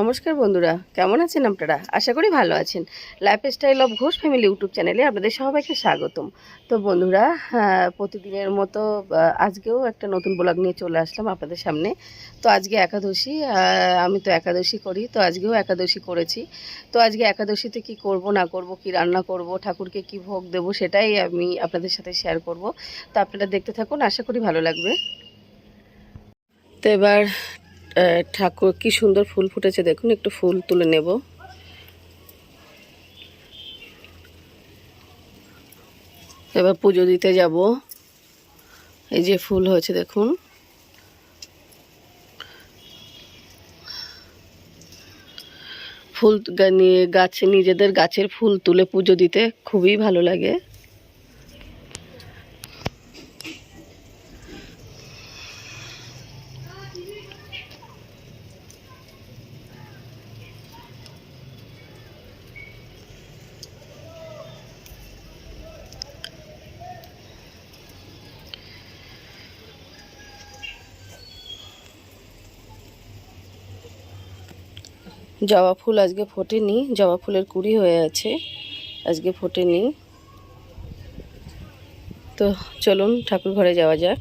নমস্কার বন্ধুরা, কেমন আছেন আপনারা? আশা করি ভালো আছেন। Lifestyle of Ghosh family YouTube চ্যানেলে আপনাদের সবাইকে স্বাগতম। তো বন্ধুরা প্রতিদিনের মতো আজকেও একটা নতুন ব্লগ নিয়ে চলে আসলাম আপনাদের সামনে। তো আজকে একাদশী আমি তো একাদশী করি, তো আজকেও একাদশী করেছি। তো আজকে একাদশীতে কি করব, না করব, কি রান্না করব, ঠাকুরকে কি ভোগ দেব, সেটাই আমি আপনাদের সাথে শেয়ার করব। তো আপনারা দেখতে থাকুন, আশা করি ভালো লাগবে। তো এবার ঠাকুর কি সুন্দর ফুল ফুটেছে, দেখুন, একটু ফুল তুলে নেব। এবার পুজো দিতে যাব। এই যে ফুল হয়েছে, দেখুন। ফুল নিয়ে গাছে, নিজেদের গাছের ফুল তুলে পুজো দিতে খুবই ভালো লাগে। জবা ফুল আজকে ফোটে ফোটেনি, জবা ফুলের কুড়ি হয়ে আছে, আজকে ফোটে ফোটেনি। তো চলুন ঠাকুর ঘরে যাওয়া যাক।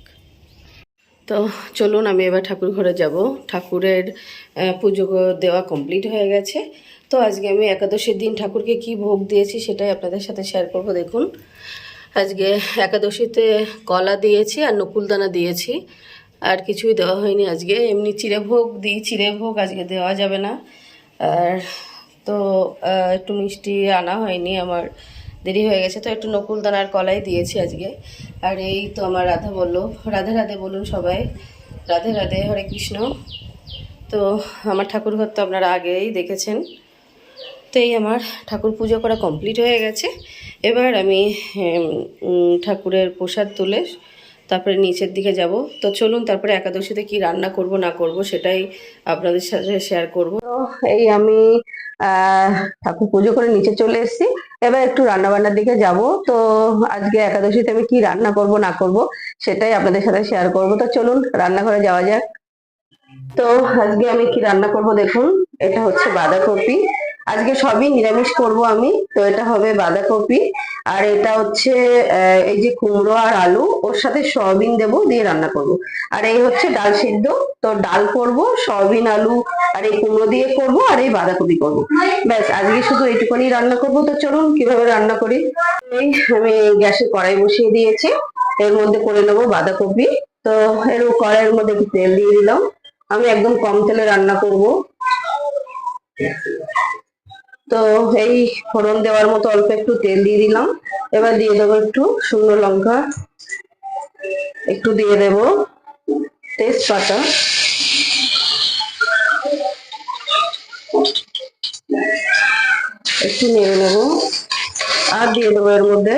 তো চলুন, আমি এবার ঠাকুর ঘরে যাব। ঠাকুরের পুজো দেওয়া কমপ্লিট হয়ে গেছে। তো আজকে আমি একাদশীর দিন ঠাকুরকে কি ভোগ দিয়েছি সেটাই আপনাদের সাথে শেয়ার করব, দেখুন। আজকে একাদশীতে কলা দিয়েছি আর নকুলদানা দিয়েছি। আর কিছুই দেওয়া হয়নি আজকে। এমনি চিড়ে ভোগ দিই, চিড়ে ভোগ আজকে দেওয়া যাবে না। আর তো একটু মিষ্টি আনা হয়নি, আমার দেরি হয়ে গেছে, তো একটু নকুলদানার কলাই দিয়েছি আজকে। আর এই তো আমার রাধা বলল, রাধে রাধে বলুন সবাই, রাধে রাধে, হরে কৃষ্ণ। তো আমার ঠাকুর ঘর তো আপনারা আগেই দেখেছেন। তো এই আমার ঠাকুর পুজো করা কমপ্লিট হয়ে গেছে। এবার আমি ঠাকুরের প্রসাদ তুলে তারপরে নিচের দিকে যাব। তো চলুন তারপরে একাদশীতে কি রান্না করব, না করব সেটাই আপনাদের সাথে শেয়ার করব। এই আমি ঠাকুর পুজো করে নিচে চলে এসেছি। এবার একটু রান্না বান্নার দিকে যাব। তো আজকে একাদশীতে আমি কি রান্না করব, না করব সেটাই আপনাদের সাথে শেয়ার করব। তো চলুন রান্নাঘরে যাওয়া যাক। তো আজকে আমি কি রান্না করব দেখুন। এটা হচ্ছে বাঁধাকপি। আজকে সবই নিরামিষ করব আমি। তো এটা হবে বাঁধাকপি। আর এটা হচ্ছে এই যে কুমড়ো আর আলু, ওর সাথে সয়াবিন দেব, দিয়ে রান্না করব। আর এই হচ্ছে ডাল সিদ্ধ। তো ডাল করব, সয়াবিন, আলু আর এই কুমড়ো দিয়ে করব, আর এই বাঁধাকপি করব। ব্যাস, আজকে শুধু এইটুকুনি রান্না করব। তো চলুন, কীভাবে রান্না করি? এই আমি গ্যাসে কড়াই বসিয়ে দিয়েছি। এর মধ্যে করে নেব বাঁধাকপি। তো এর কড়াইয়ের মধ্যে একটু তেল দিয়ে দিলাম। আমি একদম কম তেলে রান্না করব। তো এই ফোড়ন দেওয়ার মতো অল্প একটু তেল দিয়ে দিলাম। এবার দিয়ে দেবো একটু শুকনো লঙ্কা। একটু দিয়ে দেব তেজপাতা। একটু নেড়ে নেব। আর দিয়ে দেবো এর মধ্যে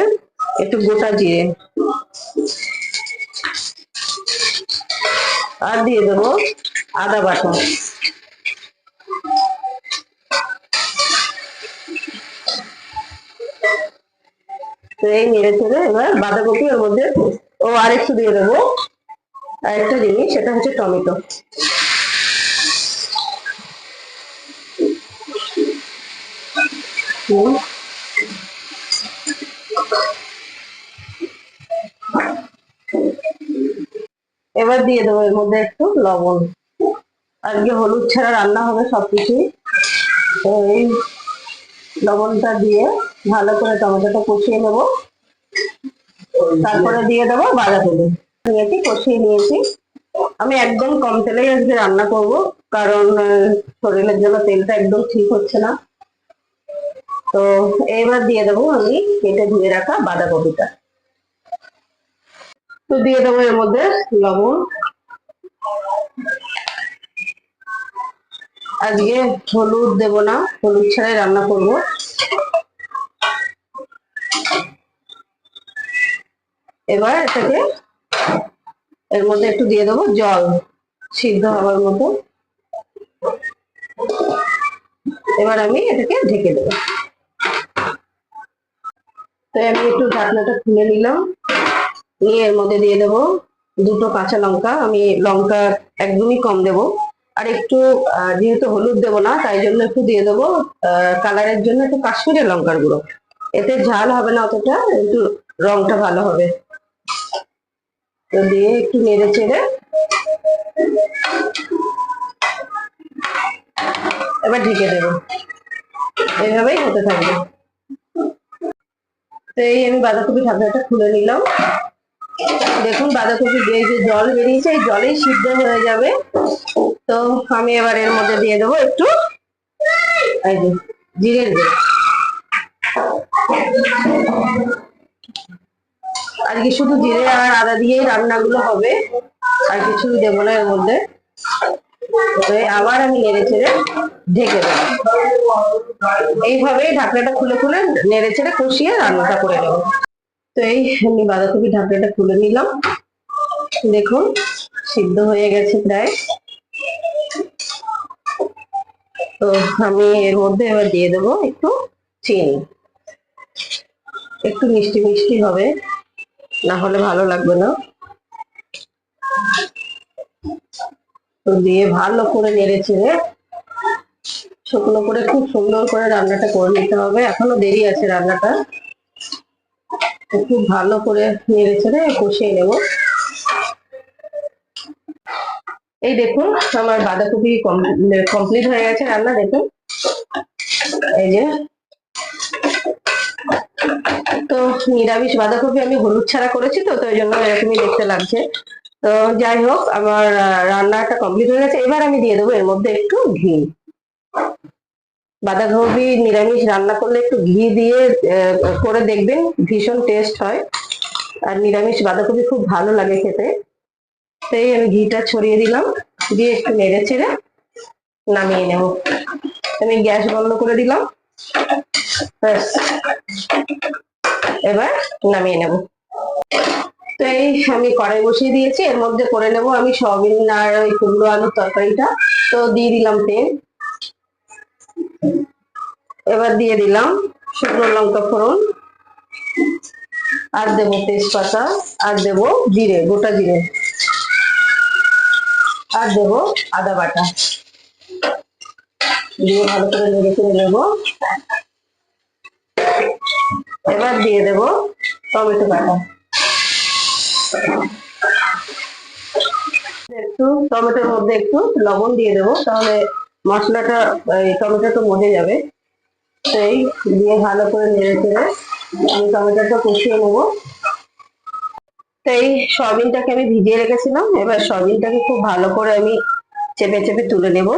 একটু গোটা জিরে। আর দিয়ে দেবো আদা বাটা। তো এই নেড়ে চেড়ে এবার বাঁধাকপি ওর মধ্যে ও আর একটু দিয়ে দেবো। আর একটা জিনিস, সেটা হচ্ছে টমেটো। এবার দিয়ে দেবো এর মধ্যে একটু লবণ। আজকে হলুদ ছাড়া রান্না হবে সবকিছুই। তো এই লবণটা দিয়ে ভালো করে টমেটোটা কষিয়ে নেব। তারপরে দিয়ে দেবো বাঁধাকপি। নিয়েছি কষিয়ে নিয়েছি। আমি একদম কম তেলেই আজকে রান্না করব, কারণ শরীরের জন্য তেলটা একদম ঠিক হচ্ছে না। তো এবার দিয়ে দেবো আমি কেটে ধুয়ে রাখা বাঁধাকপিটা। তো দিয়ে দেবো এর মধ্যে লবণ। আজকে হলুদ দেব না, হলুদ ছাড়াই রান্না করব। এবার এটাকে এর মধ্যে একটু দিয়ে দেবো জল, সিদ্ধ হওয়ার মতো। এবার আমি এটাকে ঢেকে দেবো। তো আমি একটু ঢাকনাটা খুলে নিলাম। নিয়ে এর মধ্যে দিয়ে দেবো দুটো কাঁচা লঙ্কা। আমি লঙ্কা একদমই কম দেবো। আর একটু যেহেতু হলুদ দেবো না, তাই জন্য একটু দিয়ে দেবো কালারের জন্য একটু কাশ্মীরের লঙ্কার গুঁড়ো। এতে ঝাল হবে না অতটা, একটু রংটা ভালো হবে। তো দিয়ে একটু নেড়ে চেড়ে এবার ঢেকে দেবো। এইভাবেই হতে থাকবে। তো এই আমি বাঁধাকপি ঢাকনাটা খুলে নিলাম। দেখুন বাঁধাকপি দিয়ে যে জল বেরিয়েছে, এই জলেই সিদ্ধ হয়ে যাবে। তো আমি এবার এর মধ্যে দিয়ে দেবো একটু। জিরের গুঁড়ো। আজকে শুধু জিরে আর আদা দিয়েই রান্নাগুলো হবে। আর কিছু দেবো না এর মধ্যে। আবার আমি নেড়ে চেড়ে ঢেকে দেবো। এইভাবেই ঢাকনাটা খুলে খুলে নেড়ে চেড়ে কষিয়ে রান্নাটা করে নেব। তো এই আমি বাঁধাকপি ঢাকনাটা খুলে নিলাম। দেখুন, সিদ্ধ হয়ে গেছে প্রায়। তো আমি এর মধ্যে এবার দিয়ে দেবো একটু চিনি। একটু মিষ্টি মিষ্টি হবে। না হলে ভালো লাগবে না। দিয়ে ভালো করে নেড়ে চেড়ে শুকনো করে খুব সুন্দর করে রান্নাটা করে নিতে হবে। এখনও দেরি আছে রান্নাটা। খুব ভালো করে নেড়ে চেড়ে কষিয়ে নেব। এই দেখুন, আমার বাঁধাকপি কমপ্লিট হয়ে গেছে রান্না, দেখুন। এই যে তো নিরামিষ বাঁধাকপি আমি হলুদ ছাড়া করেছি তো তো ওই জন্য এরকমই দেখতে লাগছে। তো যাই হোক, আমার রান্নাটা কমপ্লিট হয়ে গেছে। এবার আমি দিয়ে দেবো এর মধ্যে একটু ঘি। বাঁধাকপি নিরামিষ রান্না করলে একটু ঘি দিয়ে করে দেখবেন, ভীষণ টেস্ট হয়। আর নিরামিষ বাঁধাকপি খুব ভালো লাগে খেতে। সেই আমি ঘিটা ছড়িয়ে দিলাম, দিয়ে একটু নেড়ে চেড়ে নামিয়ে নেব। আমি গ্যাস বন্ধ করে দিলাম। এবার নামিয়ে নেব। তো এই আমি কড়াই বসিয়ে দিয়েছি, এর মধ্যে করে নেব আমি সয়াবিন আর ওই কুমড়ো আলুর তরকারিটা। তো দিয়ে দিলাম তেল। এবার দিয়ে দিলাম শুকনো লঙ্কা ফোড়ন। আর দেবো তেজপাতা, আর দেবো জিরে, গোটা জিরে। আর দেবো আদা বাটা। দিয়ে ভালো করে নেড়ে করে নেব। এবার দিয়ে দেবো টমেটো বাটা। একটু, টমেটোর মধ্যে একটু লবণ দিয়ে দেবো, তাহলে মশলাটা, এই টমেটোটা মজে যাবে। সেই দিয়ে ভালো করে নেড়ে চেড়ে আমি টমেটোটা কষিয়ে নেব। এই সয়াবিনটাকে আমি ভিজিয়ে রেখেছিলাম, এবার সয়াবিনটাকে খুব ভালো করে আমি চেপে চেপে তুলে নেব।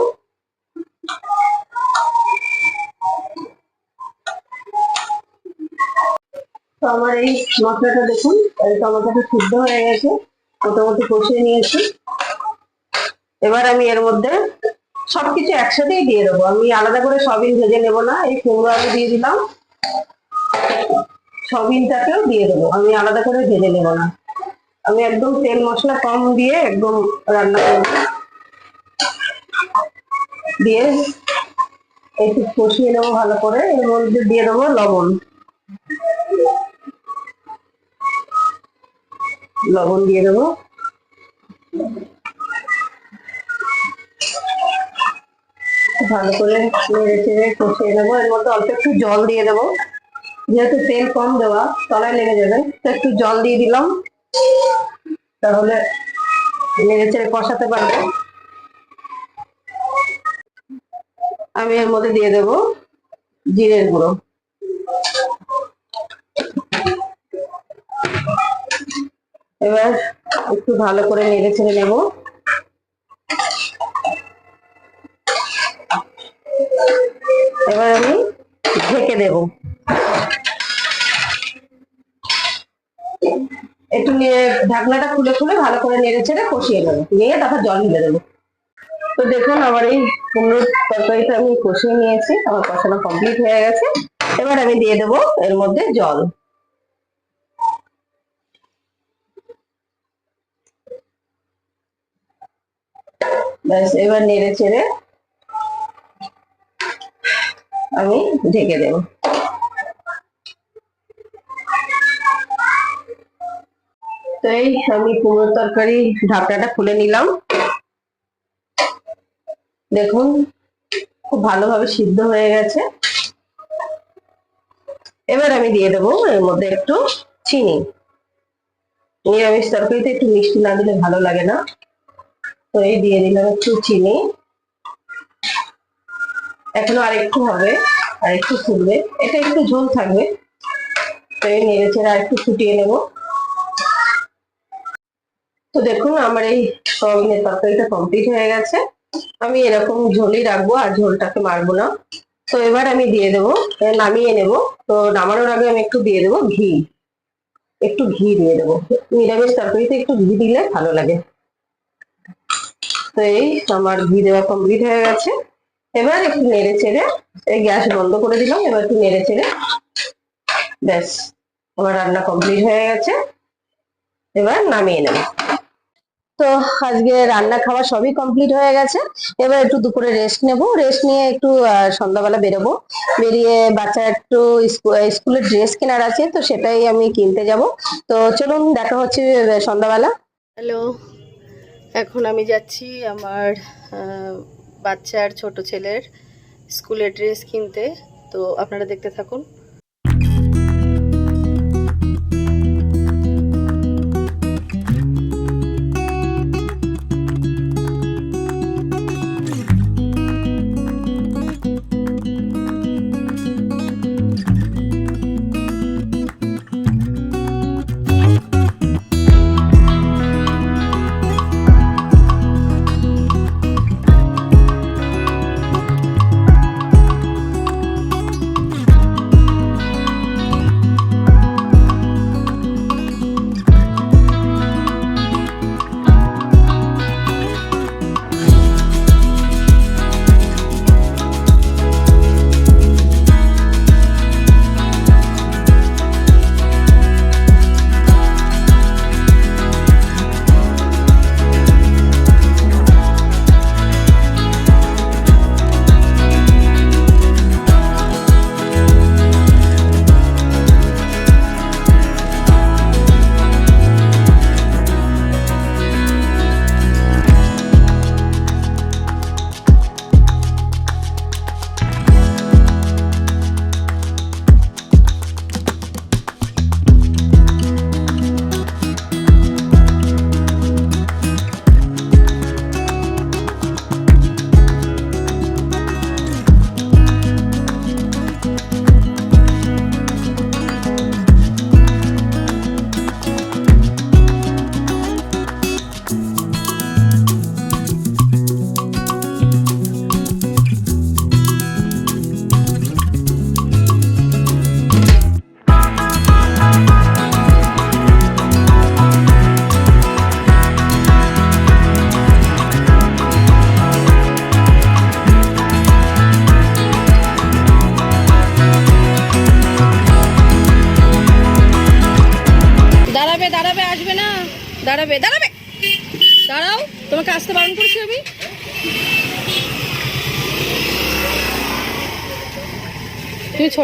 তো আমার এই মশলাটা দেখুন টমেটোটা সিদ্ধ হয়ে গেছে, মোটামুটি কষিয়ে নিয়েছি। এবার আমি এর মধ্যে সবকিছু একসাথেই দিয়ে দেবো। আমি আলাদা করে সবিন ভেজে নেব না, এই কুমড়ো আলু দিয়ে দিলাম। সবিনটাকেও দিয়ে দেবো, আমি আলাদা করে ভেজে নেব না। আমি একদম তেল মশলা কম দিয়ে একদম রান্না করব। দিয়ে একটু কষিয়ে নেব ভালো করে, এর মধ্যে দিয়ে দেবো লবণ। লবণ দিয়ে দেবো। ভালো করে নেড়ে চেড়ে কষিয়ে নেব। এর মধ্যে অল্প একটু জল দিয়ে দেবো। যেহেতু তেল কম দেওয়া, তলায় লেগে যাবে। তো একটু জল দিয়ে দিলাম। তাহলে নেড়ে চেড়ে কষাতে পারব। আমি এর মধ্যে দিয়ে দেবো জিরের গুঁড়ো। এবার একটু ভালো করে নেড়ে ছেড়ে নেব। এবার আমি ঢেকে দেব। একটু ঢাকনাটা খুলে খুলে ভালো করে নেড়ে ছেড়ে কষিয়ে নেব। নিয়ে তারপর জল ঢেলে দেবো। তো দেখুন আমার এই কুমড়োর তরকারিটা আমি কষিয়ে নিয়েছি, আমার কষানো কমপ্লিট হয়ে গেছে। এবার আমি দিয়ে দেবো এর মধ্যে জল। ব্যাস, এবার নেড়ে চেড়ে আমি ঢেকে দেব। তো এই আমি কুমড়োর তরকারি ঢাকনাটা খুলে নিলাম। দেখুন, খুব ভালোভাবে সিদ্ধ হয়ে গেছে। এবার আমি দিয়ে দেবো এর মধ্যে একটু চিনি। নিরামিষ তরকারিতে একটু মিষ্টি না দিলে ভালো লাগে না। তো এই দিয়ে দিলাম একটু চিনি। এখনও আর একটু হবে আর একটু ফুটবে। এটা একটু ঝোল থাকবে। তো এই নেড়ে চেড়ে আর একটু ফুটিয়ে নেব। তো দেখুন, আমার এই সয়াবিনের তরকারিটা কমপ্লিট হয়ে গেছে। আমি এরকম ঝোলই রাখব আর ঝোলটাকে মারবো না। তো এবার আমি দিয়ে দেবো নামিয়ে নেব। তো নামানোর আগে আমি একটু দিয়ে দেবো ঘি। একটু ঘি দিয়ে দেবো। নিরামিষ তরকারিতে একটু ঘি দিলে ভালো লাগে। তো এই আমার ঘি দেওয়া কমপ্লিট হয়ে গেছে। এবার একটু নেড়ে চেড়ে এই গ্যাস বন্ধ করে দিলাম, এবার একটু নেড়ে চেড়ে ব্যাস, আমার রান্না কমপ্লিট হয়ে গেছে। এবার নামিয়ে নেব। তো আজকে রান্না খাওয়া সবই কমপ্লিট হয়ে গেছে। এবার একটু দুপুরে রেস্ট নেব। রেস্ট নিয়ে একটু সন্ধ্যাবেলা বেরোবো। বেরিয়ে বাচ্চা একটু স্কুলের ড্রেস কেনার আছে, তো সেটাই আমি কিনতে যাব। তো চলুন, দেখা হচ্ছে সন্ধ্যাবেলা। হ্যালো এখন আমি যাচ্ছি আমার বাচ্চার ছোট ছেলের স্কুলের ড্রেস কিনতে। তো আপনারা দেখতে থাকুন।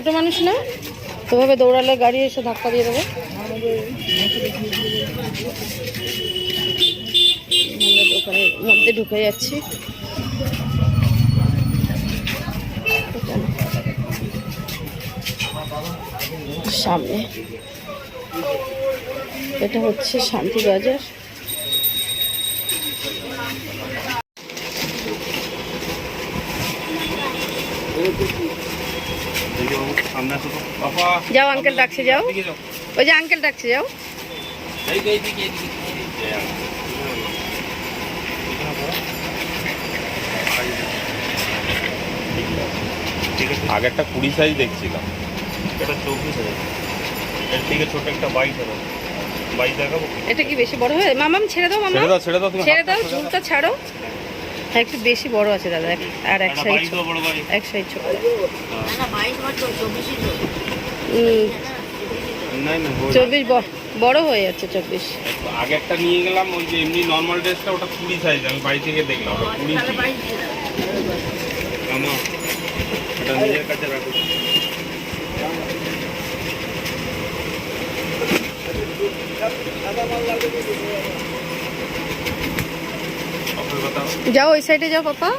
ছোট মানুষ না? তোভাবে দৌড়ালে গাড়ি এসে ধাক্কা দিয়ে দেবে। মধ্যে ঢুকে যাচ্ছি। সামনে। এটা হচ্ছে শান্তি বাজার সামনে আসো তো বাবা যাও আঙ্কেল ডাকছে যাও। ওই যে আঙ্কেল ডাকছে যাও। আগেরটা কুড়ি সাইজ দেখছিলাম। এটা চব্বিশ হাজার। এর থেকে ছোট একটা দেখাবো? এটা কি বেশি বড় হয় মামাম ছেড়ে দাও মামা ছেড়ে দাও ছেড়ে দাও তুমি ছেড়ে দাও ঝুলটা ছাড়ো। হ্যাঁ একটু বেশি বড় আছে দাদা। এক- আর এক সাইজ এক সাইজ ছোট। না চব্বিশ বড় হয়ে যাচ্ছে চব্বিশ। আগেরটা নিয়ে গেলাম ওই যে এমনি নর্মাল ড্রেসটা ওটা কুড়ি সাইজ আমি বাড়ি থেকে দেখলাম কুড়ি নিজের কাছে রাখো। যাও ওই সাইডে যাও পাপা।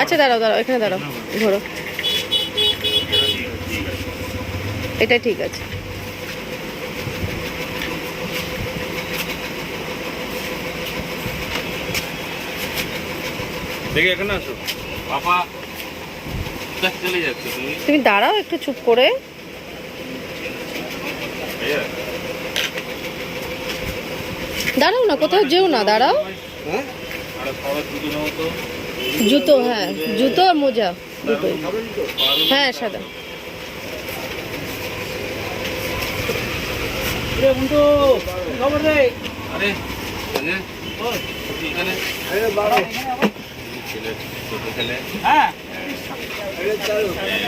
আচ্ছা দাঁড়াও দাঁড়াও এখানে দাঁড়াও ঘোরো। এটা ঠিক আছে। তুমি? দাঁড়াও একটু চুপ করে। দাঁড়াও না কোথাও যেও না দাঁড়াও। তো। জুতো হ্যাঁ জুতো আর মোজা দুটোই। হ্যাঁ সাদা। আরে আরে এখানে ছেলে ছোট ছেলে। হ্যাঁ।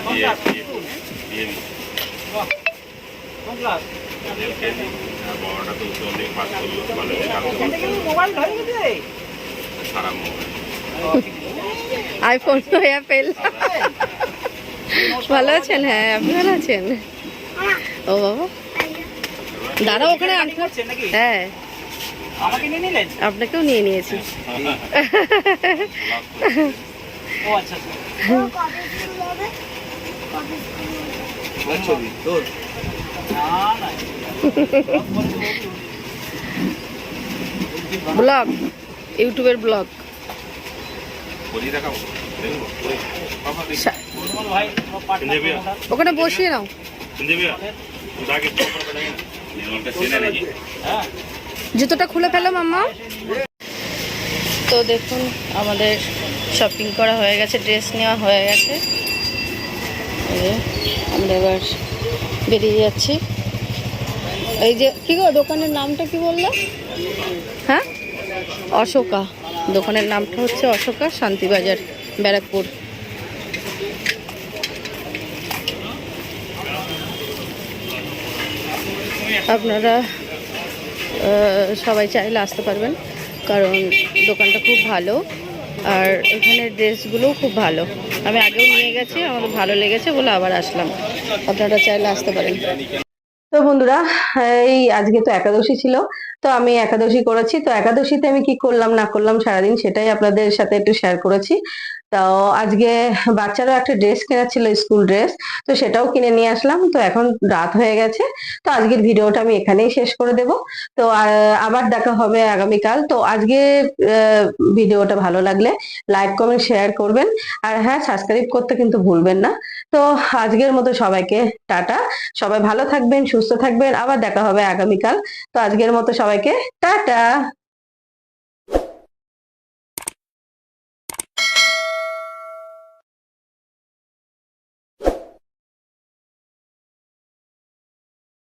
বিয়ে বিয়ে বড়টা তো পাস করল কলেজে মোবাইল আইফোন অ্যাপেল ভালো আছেন? হ্যাঁ আপনি ভালো আছেন? ও বাবা। দাঁড়াও ওখানে হ্যাঁ। আমাকে নিয়ে নিলেন? আপনাকেও নিয়ে নিয়েছি। ও আচ্ছা আচ্ছা। ব্লগ ইউটিউবের ব্লগ? ওখানে বসিয়ে নাও। জুতোটা খুলে ফেলো মাম্মা। তো দেখুন আমাদের শপিং করা হয়ে গেছে ড্রেস নেওয়া হয়ে গেছে। আমরা এবার বেরিয়ে যাচ্ছি। এই যে কি গো দোকানের নামটা কি বলল? হ্যাঁ? অশোকা। দোকানের নামটা হচ্ছে অশোকা শান্তিবাজার ব্যারাকপুর। আপনারা সবাই চাইলে আসতে পারবেন, কারণ দোকানটা খুব ভালো আর এখানে ড্রেসগুলোও খুব ভালো। আমি আগেও নিয়ে গেছি, আমাদের ভালো লেগেছে বলে আবার আসলাম। আপনারা চাইলে আসতে পারেন। তো বন্ধুরা, এই আজকে তো একাদশী ছিল, তো আমি একাদশী করেছি। তো একাদশীতে আমি কি করলাম, না করলাম, সারাদিন সেটাই আপনাদের সাথে একটু শেয়ার করেছি। তো আজকে বাচ্চারও একটা ড্রেস কেনার ছিল স্কুল ড্রেস তো সেটাও কিনে নিয়ে আসলাম। তো এখন রাত হয়ে গেছে, তো আজকের ভিডিওটা আমি এখানেই শেষ করে দেব। তো আবার দেখা হবে আগামীকাল। তো আজকে ভিডিওটা ভালো লাগলে লাইক কমেন্ট শেয়ার করবেন। আর হ্যাঁ সাবস্ক্রাইব করতে কিন্তু ভুলবেন না। তো আজকের মতো সবাইকে টাটা। সবাই ভালো থাকবেন, সুস্থ থাকবেন। আবার দেখা হবে আগামীকাল। তো আজকের মতো সবাইকে টাটা।